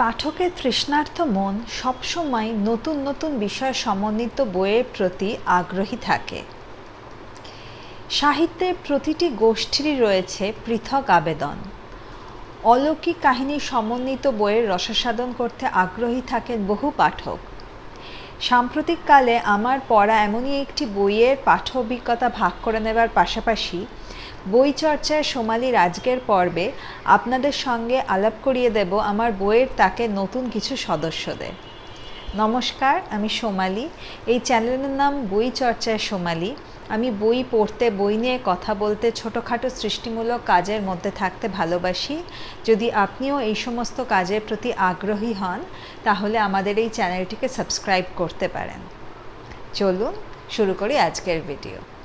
পাঠকের তৃষ্ণার্থ মন সবসময় নতুন নতুন বিষয় সমন্বিত বইয়ের প্রতি আগ্রহী থাকে। সাহিত্যের প্রতিটি গোষ্ঠীরই রয়েছে পৃথক আবেদন। অলৌকিক কাহিনী সমন্বিত বইয়ের রসাস্বাদন করতে আগ্রহী থাকেন বহু পাঠক। সাম্প্রতিককালে আমার পড়া এমনই একটি বইয়ের পাঠ অভিজ্ঞতা ভাগ করে নেবার পাশাপাশি বই চর্চার সোমালির আজকের পর্বে আপনাদের সঙ্গে আলাপ করিয়ে দেব আমার বইয়ের তাকে নতুন কিছু সদস্যদের। নমস্কার, আমি সোমালি। এই চ্যানেলের নাম বই চর্চায় সোমালি। আমি বই পড়তে, বই নিয়ে কথা বলতে, ছোটোখাটো সৃষ্টিমূলক কাজের মধ্যে থাকতে ভালোবাসি। যদি আপনিও এই সমস্ত কাজের প্রতি আগ্রহী হন, তাহলে আমাদের এই চ্যানেলটিকে সাবস্ক্রাইব করতে পারেন। চলুন শুরু করি আজকের ভিডিও।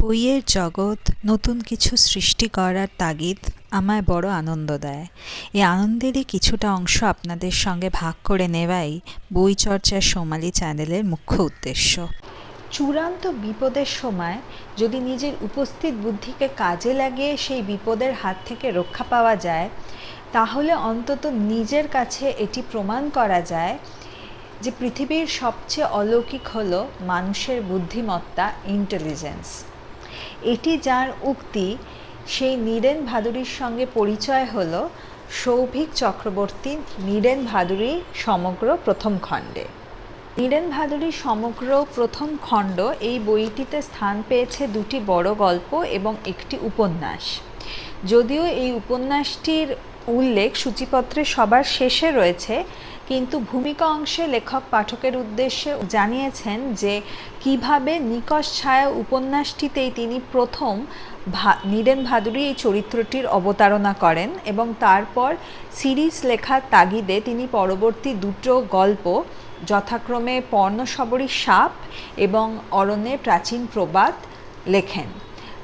বইয়ের জগৎ নতুন কিছু সৃষ্টি করার তাগিদ আমায় বড় আনন্দ দেয়। এই আনন্দেরই কিছুটা অংশ আপনাদের সঙ্গে ভাগ করে নেওয়াই বই চর্চার সোমালি চ্যানেলের মুখ্য উদ্দেশ্য। চূড়ান্ত বিপদের সময় যদি নিজের উপস্থিত বুদ্ধিকে কাজে লাগিয়ে সেই বিপদের হাত থেকে রক্ষা পাওয়া যায়, তাহলে অন্তত নিজের কাছে এটি প্রমাণ করা যায় যে পৃথিবীর সবচেয়ে অলৌকিক হলো মানুষের বুদ্ধিমত্তা ইন্টেলিজেন্স এটি যার উক্তি, সেই নীরেন ভাদুরীর সঙ্গে পরিচয় হলো সৌভিক চক্রবর্তী নীরেন ভাদুরী সমগ্র প্রথম খণ্ডে। নীরেন ভাদুরী সমগ্র প্রথম খণ্ড এই বইটিতে স্থান পেয়েছে দুটি বড় গল্প এবং একটি উপন্যাস। যদিও এই উপন্যাসটির উল্লেখ সূচিপত্রে সবার শেষে রয়েছে কিন্তু ভূমিকা অংশে লেখক পাঠকের উদ্দেশ্যে জানিয়েছেন যে কীভাবে নিকশ ছায়া উপন্যাসটিতেই তিনি প্রথম নীরেন ভাদুরী এই চরিত্রটির অবতারণা করেন এবং তারপর সিরিজ লেখার তাগিদে তিনি পরবর্তী দুটো গল্প, যথাক্রমে পর্ণশবরী সাপ এবং অরণ্যের প্রাচীন প্রবাদ লেখেন।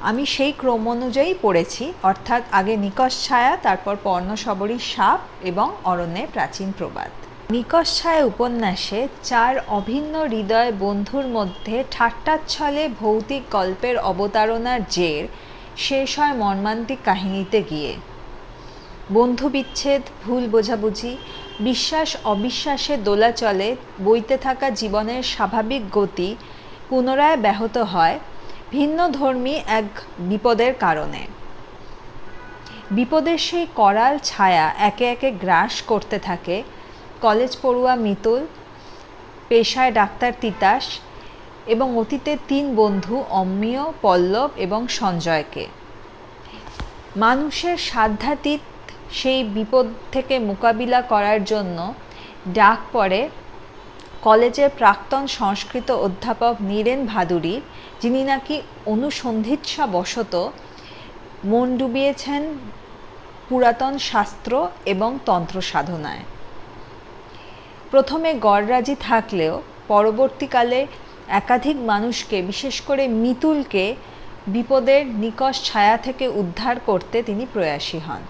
আমি সেই ক্রম অনুযায়ী পড়েছি, অর্থাৎ আগে নিকশ ছায়া, তারপর পর্ণশবরী সাপ এবং অরণ্যের প্রাচীন প্রবাদ নিকশ ছায়া উপন্যাসে চার অভিন্ন হৃদয় বন্ধুর মধ্যে ঠাট্টাচ্ছলে ভৌতিক গল্পের অবতারণার জের শেষ হয় মর্মান্তিক কাহিনীতে গিয়ে। বন্ধু বিচ্ছেদ ভুল বোঝাবুঝি, বিশ্বাস, অবিশ্বাসে দোলাচলে বইতে থাকা জীবনের স্বাভাবিক গতি পুনরায় ব্যাহত হয় ভিন্ন ধর্মী এক বিপদের কারণে। বিপদের সেই করাল ছায়া একে একে গ্রাস করতে থাকে কলেজ পড়ুয়া মিতুল, পেশায় ডাক্তার তিতাস এবং অতীতের তিন বন্ধু অম্মিয় পল্লব এবং সঞ্জয়কে। মানুষের সাধ্যাতীত সেই বিপদ থেকে মোকাবিলা করার জন্য ডাক পড়ে কলেজের প্রাক্তন সংস্কৃত অধ্যাপক নীরেন ভাদুরীর যিনি নাকি অনুসন্ধিৎসা বশত মন ডুবিয়েছেন পুরাতন শাস্ত্র এবং তন্ত্র সাধনায়। প্রথমে গড়রাজি থাকলেও পরবর্তীকালে একাধিক মানুষকে, বিশেষ করে মিতুলকে, বিপদের নিকশ ছায়া থেকে উদ্ধার করতে তিনি প্রয়াসী হন।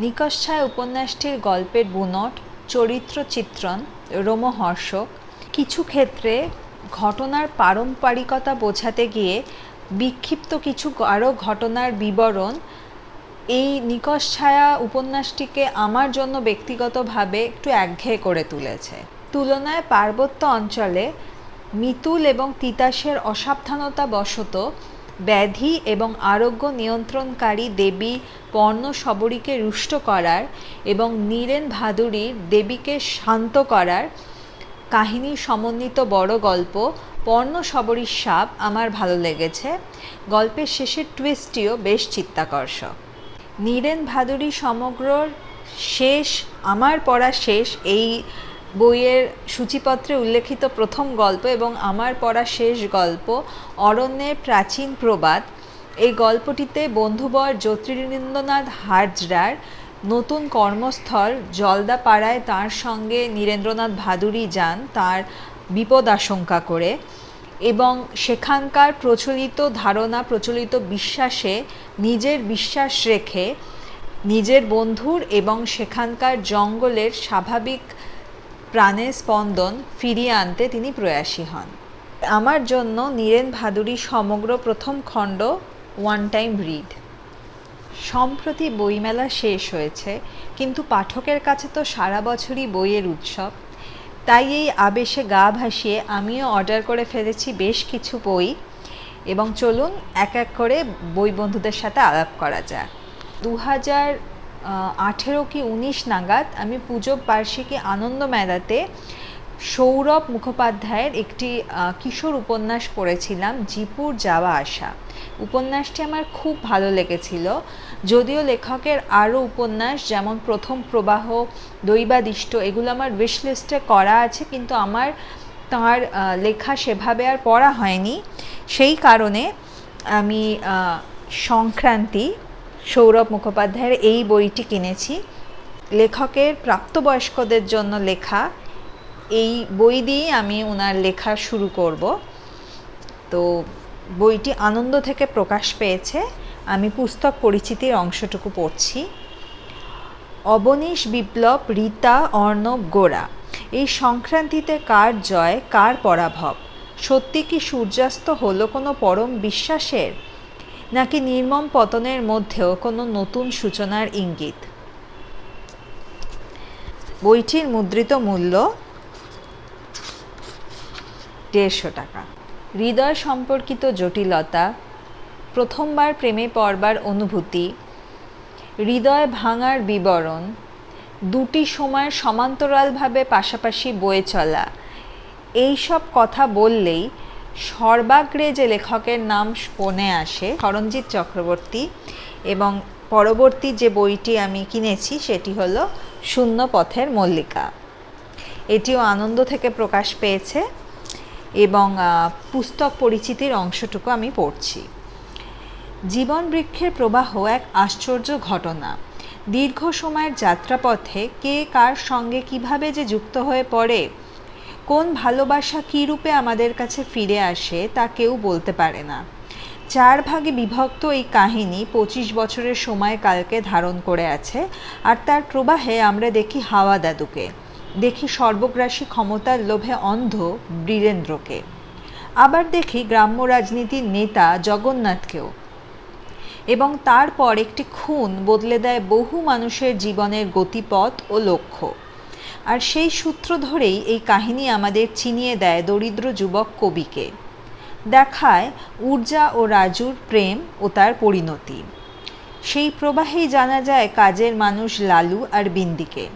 নিকশ ছায়া উপন্যাসটির গল্পের বুনট, চরিত্র চিত্রণ, রোমহর্ষক, কিছু ক্ষেত্রে ঘটনার পারম্পরিকতা বোঝাতে গিয়ে বিক্ষিপ্ত কিছু আরও ঘটনার বিবরণ এই নিকশ ছায়া উপন্যাসটিকে আমার জন্য ব্যক্তিগতভাবে একটু একঘেয়ে করে তুলেছে। তুলনায় পার্বত্য অঞ্চলে মিতুল এবং তিতাসের অসাবধানতা বশত ব্যাধি এবং আরোগ্য নিয়ন্ত্রণকারী দেবী পর্ণ সবরীকে রুষ্ট করার এবং নীরেন ভাদুরীর দেবীকে শান্ত করার কাহিনী সমন্বিত বড় গল্প পর্ণ সবরীর সাপ আমার ভালো লেগেছে। গল্পের শেষের টুইস্টটিও বেশ চিত্তাকর্ষক। নীরেন ভাদুরী সমগ্রর শেষ, আমার পড়া শেষ, এই বইয়ের সূচিপত্রে উল্লেখিত প্রথম গল্প এবং আমার পড়া শেষ গল্প অরণ্যের প্রাচীন প্রবাদ। এই গল্পটিতে বন্ধুবর জ্যোতিরিন্দ্রনাথ হাজরার নতুন কর্মস্থল জলদাপাড়ায় তার সঙ্গে নীরেন্দ্রনাথ ভাদুরী যান, তার বিপদ আশঙ্কা করে। এবং সেখানকার প্রচলিত ধারণা, প্রচলিত বিশ্বাসে নিজের বিশ্বাস রেখে নিজের বন্ধুর এবং সেখানকার জঙ্গলের স্বাভাবিক প্রাণের স্পন্দন ফিরিয়ে আনতে তিনি প্রয়াসী হন। আমার জন্য নীরেন ভাদুরী সমগ্র প্রথম খণ্ড ওয়ান টাইম রিড। সম্প্রতি বইমেলা শেষ হয়েছে, কিন্তু পাঠকের কাছে তো সারা বছরই বইয়ের উৎসব। তাই এই আবেশে গা ভাসিয়ে আমিও অর্ডার করে ফেলেছি বেশ কিছু বই। এবং চলুন এক এক করে বই বন্ধুদের সাথে আলাপ করা যাক। দু হাজার আঠেরো কি উনিশ নাগাদ আমি পুজো বার্ষিকী আনন্দ মেলাতে সৌরভ মুখোপাধ্যায়ের একটি কিশোর উপন্যাস পড়েছিলাম, জিপুর যাওয়া আসা। উপন্যাসটি আমার খুব ভালো লেগেছিল। যদিও লেখকের আরও উপন্যাস, যেমন প্রথম প্রবাহ, দৈবাদিষ্ট, এগুলো আমার উইশ লিস্টে করা আছে, কিন্তু আমার, তার লেখা সেভাবে আর পড়া হয়নি। সেই কারণে আমি সংক্রান্তি, সৌরভ মুখোপাধ্যায়ের এই বইটি কিনেছি। লেখকের প্রাপ্তবয়স্কদের জন্য লেখা, এই বই দিয়েই আমি ওনার লেখা শুরু করব। তো বইটি আনন্দ থেকে প্রকাশ পেয়েছে। আমি পুস্তক পরিচিতির অংশটুকু পড়ছি। অবনীশ বিপ্লব, রীতা, অর্ণব গোড়া এই সংক্রান্তিতে কার জয়, কার পরাভব? সত্যি কি সূর্যাস্ত হলো কোনো পরম বিশ্বাসের? নাকি নির্মম পতনের মধ্যেও কোনো নতুন সূচনার ইঙ্গিত? বইটির মুদ্রিত মূল্য দেড়শো টাকা। হৃদয় সম্পর্কিত জটিলতা, প্রথমবার প্রেমে পড়বার অনুভূতি, হৃদয় ভাঙার বিবরণ, দুটি সময় সমান্তরালভাবে পাশাপাশি বয়ে চলা এই সব কথা বললেই সর্বাগ্রে যে লেখকের নাম মনে আসে সরঞ্জিৎ চক্রবর্তী এবং পরবর্তী যে বইটি আমি কিনেছি সেটি হলো শূন্য পথের মল্লিকা। এটিও আনন্দ থেকে প্রকাশ পেয়েছে। এবং পুস্তক পরিচিতির অংশটুকু আমি পড়ছি। জীবন বৃক্ষের প্রবাহ এক আশ্চর্য ঘটনা। দীর্ঘ সময়ের যাত্রাপথে কে কার সঙ্গে কীভাবে যে যুক্ত হয়ে পড়ে, কোন ভালোবাসা কী রূপে আমাদের কাছে ফিরে আসে, তা কেউ বলতে পারে না। চার ভাগে বিভক্ত এই কাহিনী পঁচিশ বছরের সময়কালকে ধারণ করে আছে, আর তার প্রবাহে আমরা দেখি হাওয়া দাদুকে। দেখি সর্বগ্রাসী ক্ষমতার লোভে অন্ধ বীরেন্দ্রকে। আবার দেখি গ্রাম্য রাজনীতির নেতা জগন্নাথকেও। এবং তারপর একটি খুন বদলে দেয় বহু মানুষের জীবনের গতিপথ ও লক্ষ্য। আর সেই সূত্র ধরেই এই কাহিনী আমাদের চিনিয়ে দেয় দরিদ্র যুবক কবিকে। দেখায় ঊর্জা ও রাজুর প্রেম ও তার পরিণতি। সেই প্রবাহেই জানা যায় কাজের মানুষ লালু আর বিন্দিকে।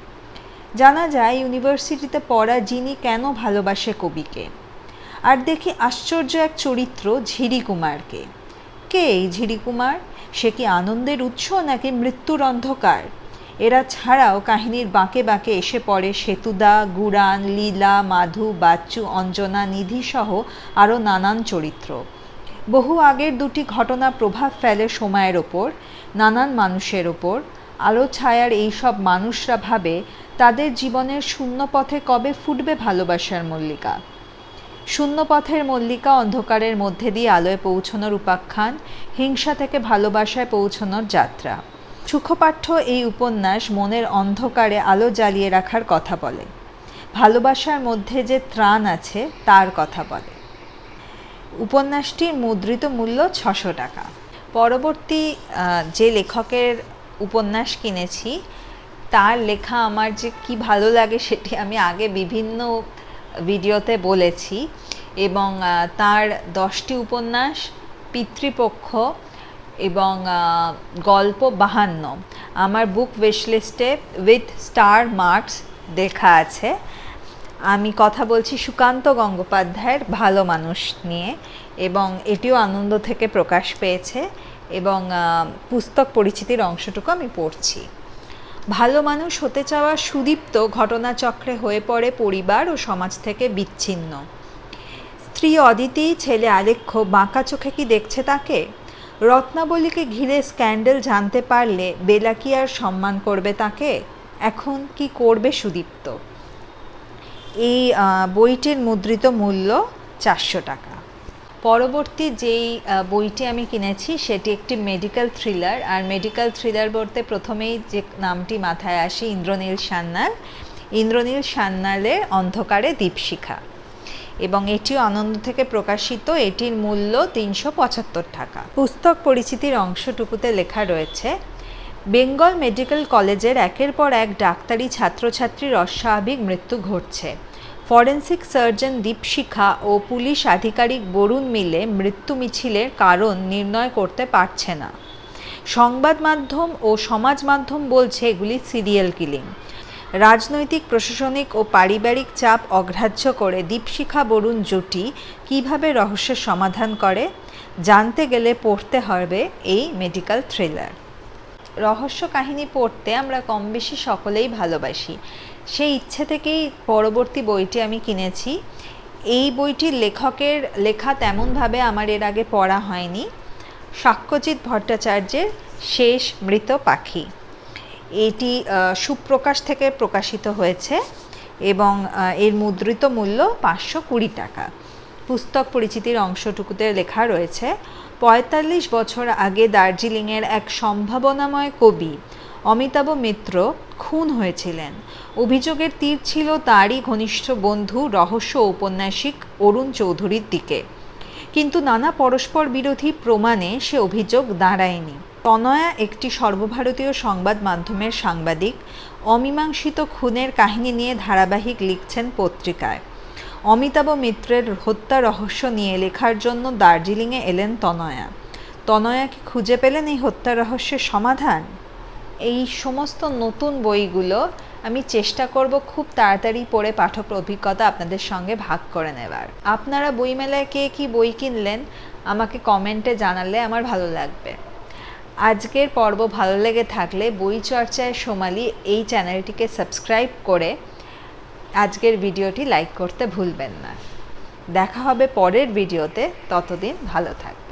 জানা যায়, ইউনিভার্সিটিতে পড়া যিনি কেন ভালোবাসে কবিকে। আর দেখি আশ্চর্য এক চরিত্র ঝিরি কুমারকে। কে এই ঝিরি কুমার? সে কি আনন্দের উৎস নাকি মৃত্যুর অন্ধকার? এরা ছাড়াও কাহিনীর বাঁকে বাঁকে এসে পড়ে সেতুদা, গুড়ান, লীলা, মাধু, বাচ্চু, অঞ্জনা নিধি সহ আরও নানান চরিত্র। বহু আগের দুটি ঘটনা প্রভাব ফেলে সময়ের ওপর, নানান মানুষের ওপর। আলো ছায়ার এই সব মানুষরা ভাবে তাদের জীবনের শূন্য পথে কবে ফুটবে ভালোবাসার মল্লিকা। শূন্যপথের মল্লিকা অন্ধকারের মধ্যে দিয়ে আলোয় পৌঁছনোর উপাখ্যান, হিংসা থেকে ভালোবাসায় পৌঁছনোর যাত্রা। সুখপাঠ্য এই উপন্যাস মনের অন্ধকারে আলো জ্বালিয়ে রাখার কথা বলে। ভালোবাসার মধ্যে যে ত্রাণ আছে, তার কথা বলে। উপন্যাসটির মুদ্রিত মূল্য ছশো টাকা। পরবর্তী যে লেখকের উপন্যাস কিনেছি, তার লেখা আমার যে কি ভালো লাগে সেটি আমি আগে বিভিন্ন ভিডিওতে বলেছি এবং তার দশটি উপন্যাস, পিতৃপক্ষ এবং গল্প বাহান্ন। আমার বুক উইশলিস্টে উইথ স্টার মার্কস দেখা আছে। আমি কথা বলছি সুকান্ত গঙ্গোপাধ্যায়ের ভালো মানুষ নিয়ে এবং এটিও আনন্দ থেকে প্রকাশ পেয়েছে। এবং পুস্তক পরিচিতির অংশটুকু আমি পড়ছি। ভালো মানুষ হতে চাওয়া সুদীপ্ত ঘটনাচক্রে হয়ে পড়ে পরিবার ও সমাজ থেকে বিচ্ছিন্ন। স্ত্রী অদিতি, ছেলে আলেখ্য বাঁকা চোখে কি দেখছে তাকে? রত্নাবলীকে ঘিরে স্ক্যান্ডেল জানতে পারলে বেলা কি আর সম্মান করবে তাকে? এখন কি করবে সুদীপ্ত? এই বইটির মুদ্রিত মূল্য চারশো টাকা। পরবর্তী যেই বইটি আমি কিনেছি সেটি একটি মেডিকেল থ্রিলার আর মেডিকেল থ্রিলার বলতে প্রথমেই যে নামটি মাথায় আসে ইন্দ্রনীল সান্যাল। ইন্দ্রনীল সান্যালের অন্ধকারে দীপশিখা। এবং এটিও আনন্দ থেকে প্রকাশিত, এটির মূল্য তিনশো পঁচাত্তর টাকা। পুস্তক পরিচিতির অংশটুকুতে লেখা রয়েছে বেঙ্গল মেডিকেল কলেজের একের পর এক ডাক্তারি ছাত্রছাত্রীর অস্বাভাবিক মৃত্যু ঘটছে। ফরেন্সিক সার্জন দীপশিখা ও পুলিশ আধিকারিক বরুণ মিলে মৃত্যু মিছিলের কারণ নির্ণয় করতে পারছে না। সংবাদ মাধ্যম ও সমাজ মাধ্যম বলছে এগুলি সিরিয়াল কিলিং। রাজনৈতিক, প্রশাসনিক ও পারিবারিক চাপ অগ্রাহ্য করে দীপশিখা বরুণ জুটি কীভাবে রহস্যের সমাধান করে, জানতে গেলে পড়তে হবে এই মেডিকেল থ্রিলার। রহস্য কাহিনী পড়তে আমরা কম বেশি সকলেই ভালোবাসি। সেই ইচ্ছে থেকেই পরবর্তী বইটি আমি কিনেছি। এই বইটির লেখকের লেখা তেমনভাবে আমার এর আগে পড়া হয়নি। সাক্ষ্যজিৎ ভট্টাচার্যের শেষ মৃত পাখি। এটি সুপ্রকাশ থেকে প্রকাশিত হয়েছে এবং এর মুদ্রিত মূল্য পাঁচশো কুড়ি টাকা। পুস্তক পরিচিতির অংশটুকুতে লেখা রয়েছে, পঁয়তাল্লিশ বছর আগে দার্জিলিংয়ের এক সম্ভাবনাময় কবি, অমিতাভ মিত্র, খুন হয়েছিলেন। অভিযোগের তীর ছিল তারই ঘনিষ্ঠ বন্ধু, রহস্য ঔপন্যাসিক অরুণ চৌধুরীর দিকে। কিন্তু নানা পরস্পর বিরোধী প্রমাণে সে অভিযোগ দাঁড়ায়নি। তনয়া একটি সর্বভারতীয় সংবাদ মাধ্যমের সাংবাদিক, অমীমাংসিত খুনের কাহিনী নিয়ে ধারাবাহিক লিখছেন পত্রিকায়। অমিতাভ মিত্রের হত্যা রহস্য নিয়ে লেখার জন্য দার্জিলিংয়ে এলেন তনয়া। তনয়া কি খুঁজে পেলেন এই হত্যা রহস্যের সমাধান? এই সমস্ত নতুন বইগুলো আমি চেষ্টা করব খুব তাড়াতাড়ি পড়ে পাঠক অভিজ্ঞতা আপনাদের সঙ্গে ভাগ করে নেবার। আপনারা বইমেলায় কে কি বই কিনলেন, আমাকে কমেন্টে জানালে আমার ভালো লাগবে। আজকের পর্ব ভালো লেগে থাকলে বই চর্চায় সোমালি এই চ্যানেলটিকে সাবস্ক্রাইব করে আজকের ভিডিওটি লাইক করতে ভুলবেন না। দেখা হবে পরের ভিডিওতে। ততদিন ভালো থাকবেন